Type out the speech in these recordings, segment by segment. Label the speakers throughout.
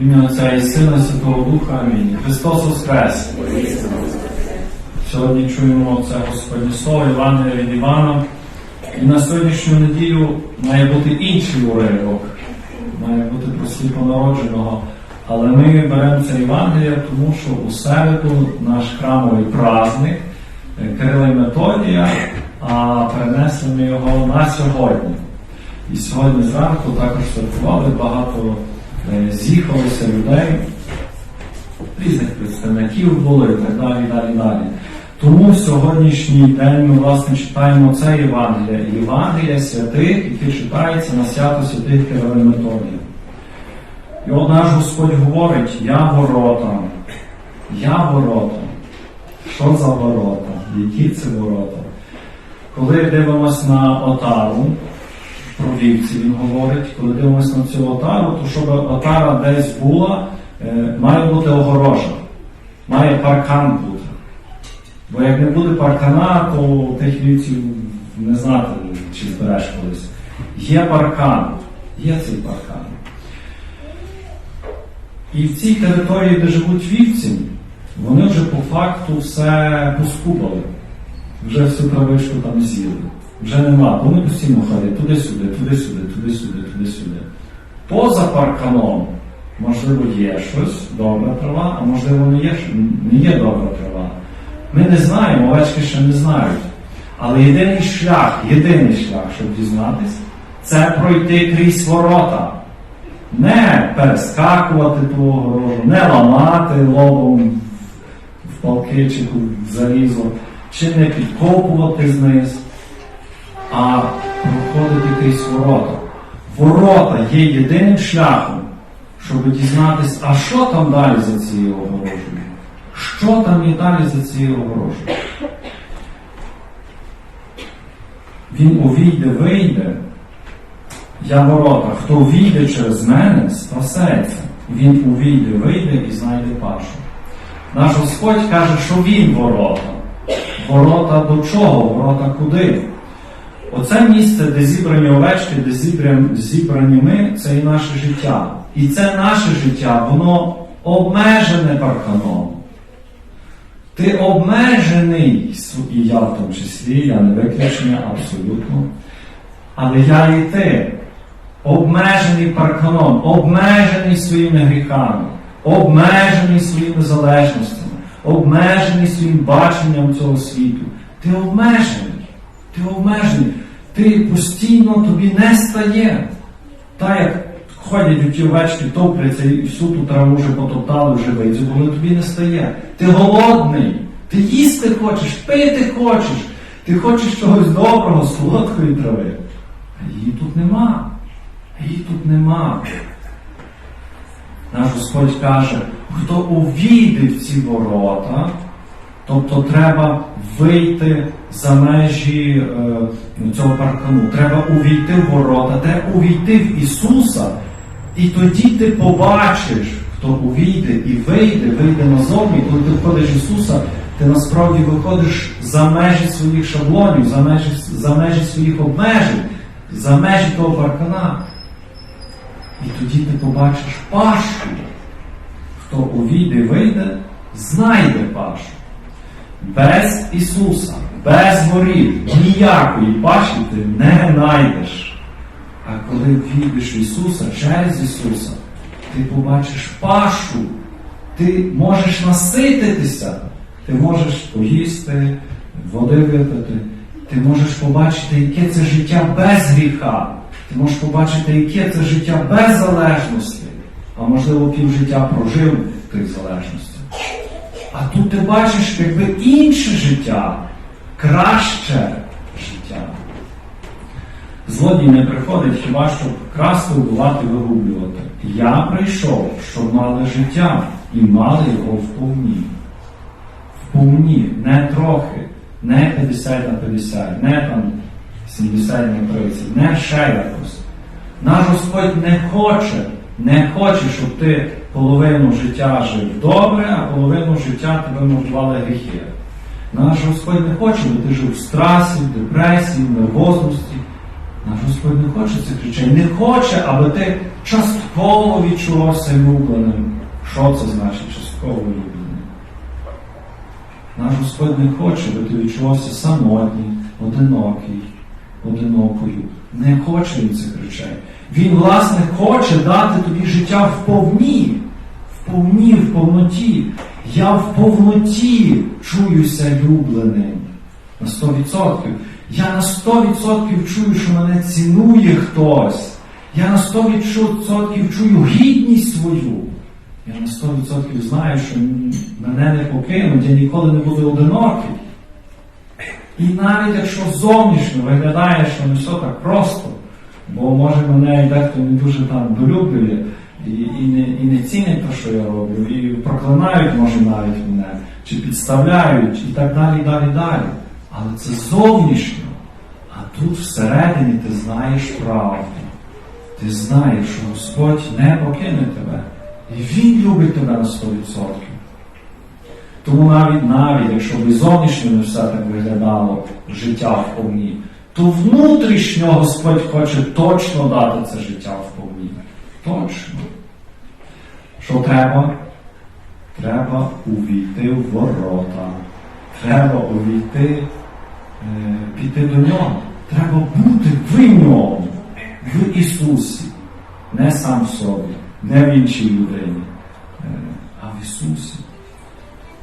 Speaker 1: Ім'я Отця і Сина, Святого Духа. Амінь. Христос Воскрес! Сьогодні чуємо це Господнє Слово Івана від Івана. І на сьогоднішню неділю має бути інший уривок, має бути про сліпонародженого. Але ми беремо це Євангелія, тому що у середу наш храмовий праздник е, Кирила і Методія, а перенесли ми його на сьогодні. І сьогодні зранку також святкували, багато з'їхалося людей, різних представників було і так далі, і далі, далі. Тому в сьогоднішній день ми власне читаємо це Євангелія. Євангелія святих, яке читається на свято святих Кирила. І от наш Господь говорить, я ворота, я ворота. Що за ворота? Які це ворота? Коли дивимося на отару, про вівці він говорить, коли дивимося на цю отару, то щоб отара десь була, е, має бути огорожа, має паркан бути. Бо як не буде паркана, то тих вівців не знати, чи збереш колись. Є паркан, є цей паркан. І в цій території, де живуть вівці, вони вже по факту все поскубали. Вже всю травичку там з'їли. Вже нема. Вони постійно ходять туди-сюди, туди-сюди, туди-сюди, туди-сюди. Поза парканом, можливо, є щось, добра трава, а можливо, не є, не є добра трава. Ми не знаємо, овечки ще не знають. Але єдиний шлях, єдиний шлях, щоб дізнатися, це пройти крізь ворота. Не перескакувати ту огорожу, не ламати лобом в палки чи в залізо, чи не підкопувати зниз, а проходити крізь ворота. Ворота є єдиним шляхом, щоб дізнатися, а що там далі за цією огорожею? Що там є далі за цією огорожею? Він увійде, вийде. Я ворота. Хто війде через мене, спасеться. Він увійде, вийде і знайде пашу. Наш Господь каже, що Він ворота. Ворота до чого? Ворота куди? Оце місце, де зібрані овечки, де зібрані, ми, це і наше життя. І це наше життя, воно обмежене парканом. Ти обмежений, і я в тому числі, я не виключення абсолютно. Але я і ти обмежений парканом, обмежений своїми гріхами, обмежений своїми залежностями, обмежений своїм баченням цього світу. Ти обмежений, ти обмежений, ти постійно тобі не стає. Так як ходять у ті овечки, топляться і всю ту траву вже потоптали, вже вийдуть, воно тобі не стає. Ти голодний, ти їсти хочеш, пити хочеш, ти хочеш чогось доброго, солодкої трави. А її тут нема. А її тут нема. Наш Господь каже, хто увійде в ці ворота, тобто треба вийти за межі е, цього паркану, треба увійти в ворота, треба увійти в Ісуса, і тоді ти побачиш, хто увійде і вийде, вийде назовні, коли ти входиш в Ісуса, ти насправді виходиш за межі своїх шаблонів, за межі, за межі своїх обмежень, за межі того паркана. І тоді ти побачиш пашу. Хто увійде вийде, знайде пашу. Без Ісуса, без воріт, ніякої паші ти не знайдеш. А коли війдеш в Ісуса, через Ісуса, ти побачиш пашу, ти можеш насититися, ти можеш поїсти, води випити, ти можеш побачити, яке це життя без гріха. Ти можеш побачити, яке це життя без залежності, а можливо півжиття прожив в тих залежностях. А тут ти бачиш якби інше життя, краще життя. Злодій не приходить хіба щоб красти, вбивати, вигублювати. Я прийшов, щоб мали життя і мали його вповні. Вповні, не трохи, не 50 на 50, не там 70 на 30, не ще якось. Наш Господь не хоче, не хоче, щоб ти половину життя жив добре, а половину життя тебе мордували гріхи. Наш Господь не хоче, щоб ти жив в страсі, в депресії, в нервозності. Наш Господь не хоче цих речей, не хоче, аби ти частково відчувався любленим. Що це значить частково любленим? Наш Господь не хоче, аби ти відчувався самотній, одинокий, одинокою. Не хоче він цих речей. Він, власне, хоче дати тобі життя в повні, повні, в повноті. Я в повноті чуюся любленим. На 100%. Я на 100% чую, що мене цінує хтось. Я на 100% чую гідність свою. Я на 100% знаю, що мене не покинуть, я ніколи не буду одинокий. І навіть якщо зовнішньо виглядає, що не все так просто, бо може мене дехто не дуже там долюблює і, і, не, і не цінять те, що я роблю, і проклинають, може, навіть мене, чи підставляють, і так далі, далі, далі. Але це зовнішньо. А тут всередині ти знаєш правду. Ти знаєш, що Господь не покине тебе. І Він любить тебе на 100%. Тому навіть, навіть якщо би зовнішньо не все так виглядало життя в повні, то внутрішньо Господь хоче точно дати це життя в повні. Точно. Що треба? Треба увійти в ворота. Треба увійти, е, піти до нього. Треба бути в ньому, в Ісусі. Не сам в собі, не в іншій людині, е, а в Ісусі.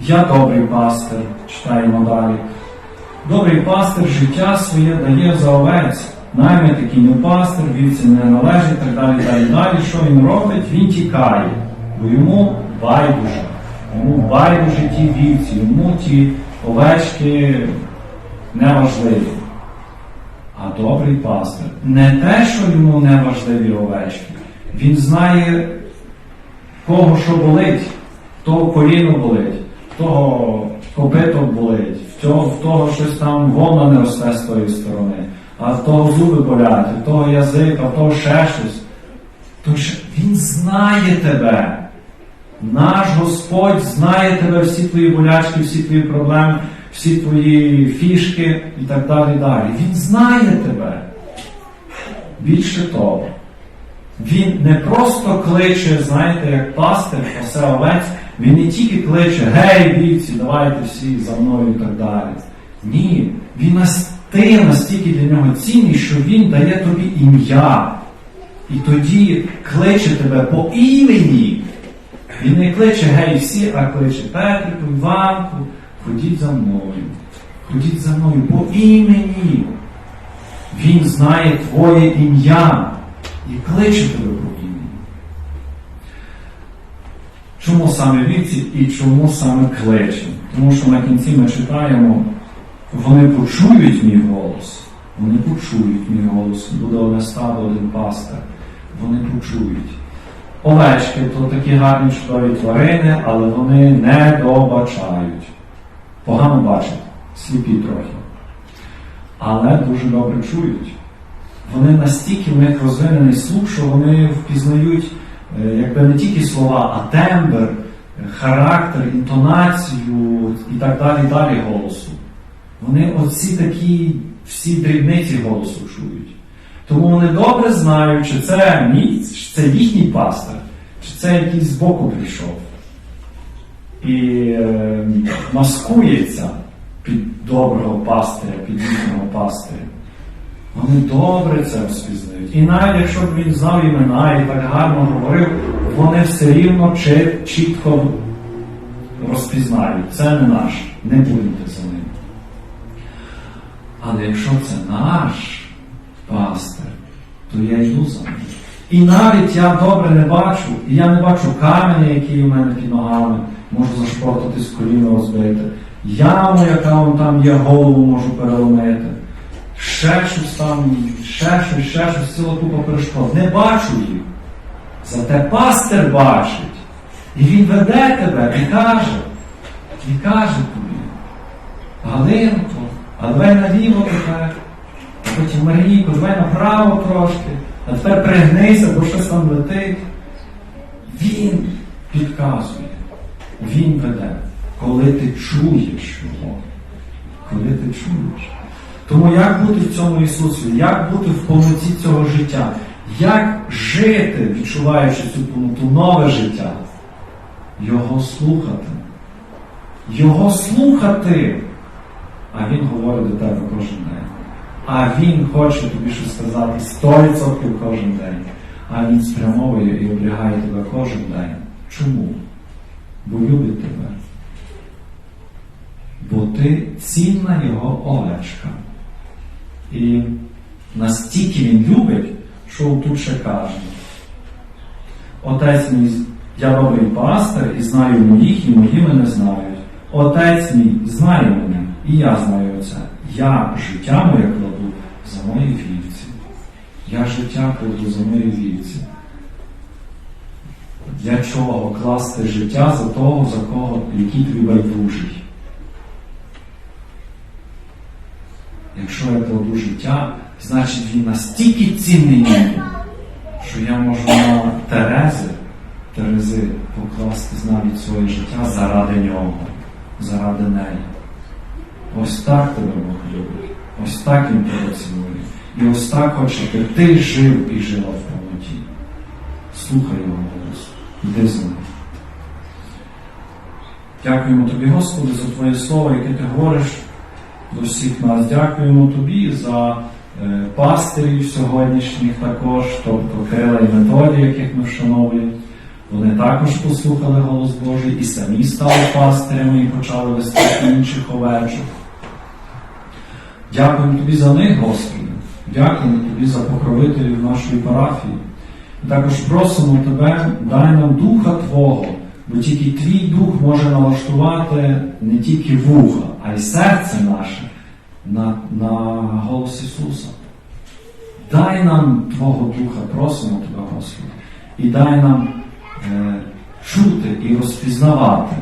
Speaker 1: Я добрий пастир, читаємо далі. Добрий пастир життя своє дає за овець. Наймит, який не пастир, вівці не належить, так далі, далі, далі. Що він робить? Він тікає, бо йому байдуже. Йому байдуже ті вівці, йому ті овечки неважливі. А добрий пастир не те, що йому не важливі овечки. Він знає, кого що болить, в того коліно болить, в того копиток болить, в того, в того щось там вона не росте з тої сторони, а в того зуби болять, в того язик, а в того ще щось. Тож він знає тебе. Наш Господь знає тебе всі твої болячки, всі твої проблеми, всі твої фішки і так далі. далі. Він знає тебе. Більше того, він не просто кличе, знаєте, як пастир, пасе овець, він не тільки кличе, гей, вівці, давайте всі за мною і так далі. Ні, він нас, настільки для нього цінний, що він дає тобі ім'я. І тоді кличе тебе по імені. Він не кличе гей всі, а кличе Петрику, Іванку, ходіть за мною. Ходіть за мною по імені. Він знає твоє ім'я і кличе тебе по імені. Чому саме вівці і чому саме кличе? Тому що на кінці ми читаємо, вони почують мій голос. Вони почують мій голос. Буде одне стадо, один пастир. Вони почують. Овечки то такі гарні чудові тварини, але вони не добачають. Погано бачать, сліпі трохи. Але дуже добре чують. Вони настільки в них розвинений слух, що вони впізнають е, якби не тільки слова, а тембр, характер, інтонацію і так далі, далі голосу. Вони оці такі всі дрібниці голосу чують. Тому вони добре знають, чи це мій, чи це їхній пастир, чи це якийсь збоку прийшов. І е, маскується під доброго пастиря, під їхнього пастиря. Вони добре це розпізнають. І навіть якщо б він знав імена і так гарно говорив, вони все рівно чітко розпізнають. Це не наш, не будьте за ним. Але якщо це наш то я йду ним. І навіть я добре не бачу, і я не бачу каменя, який у мене під ногами, можу зашпротити з коліна розбити. Яму, яка вон там є, голову можу переломити. Ще щось там, ще щось, ще щось, ціла купа перешкод. Не бачу їх. Зате пастир бачить. І він веде тебе і каже, і каже тобі, Галинко, а давай наліво тепер, потім Марійко, давай направо трошки, а тепер пригнися, бо щось там летить. Він підказує, він веде, коли ти чуєш його. Коли ти чуєш. Тому як бути в цьому Ісусі, як бути в повноті цього життя, як жити, відчуваючи цю повноту, нове життя? Його слухати. Його слухати. А Він говорить до тебе кожен день. А Він хоче тобі щось сказати 100% кожен день. А Він спрямовує і облягає тебе кожен день. Чому? Бо любить тебе. Бо ти цінна його овечка. І настільки він любить, що тут ще каже. Отець мій, я добрий пастир і знаю моїх, і мої мене знають. Отець мій знає мене, і я знаю Отця. Я життя моє за мої. Я життя кладу за мої вівці. Для чого класти життя за того, за кого, який тобі байдужий? Якщо я кладу життя, значить він настільки цінний що я можу на Терези, Терези покласти навіть своє життя заради нього, заради неї. Ось так тебе Бог любить, ось так Він тебе цінує. І ось так хоче, щоб ти жив і жила в повноті. Слухай його голос, йди за ним. Дякуємо тобі, Господи, за Твоє слово, яке ти говориш до всіх нас. Дякуємо тобі за е, пастирів сьогоднішніх також, тобто Кирила і Методія, яких ми вшановуємо. Вони також послухали голос Божий і самі стали пастирями і почали вести інших овечок. Дякуємо тобі за них, Господи. Дякуємо тобі за покровителів нашої парафії. Також просимо тебе, дай нам духа Твого, бо тільки твій дух може налаштувати не тільки вуха, а й серце наше на, на голос Ісуса. Дай нам Твого Духа, просимо Тебе, Господи, і дай нам е, чути і розпізнавати,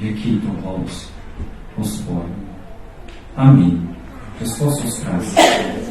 Speaker 1: який то голос Господь. Амінь. Христос Воскрес!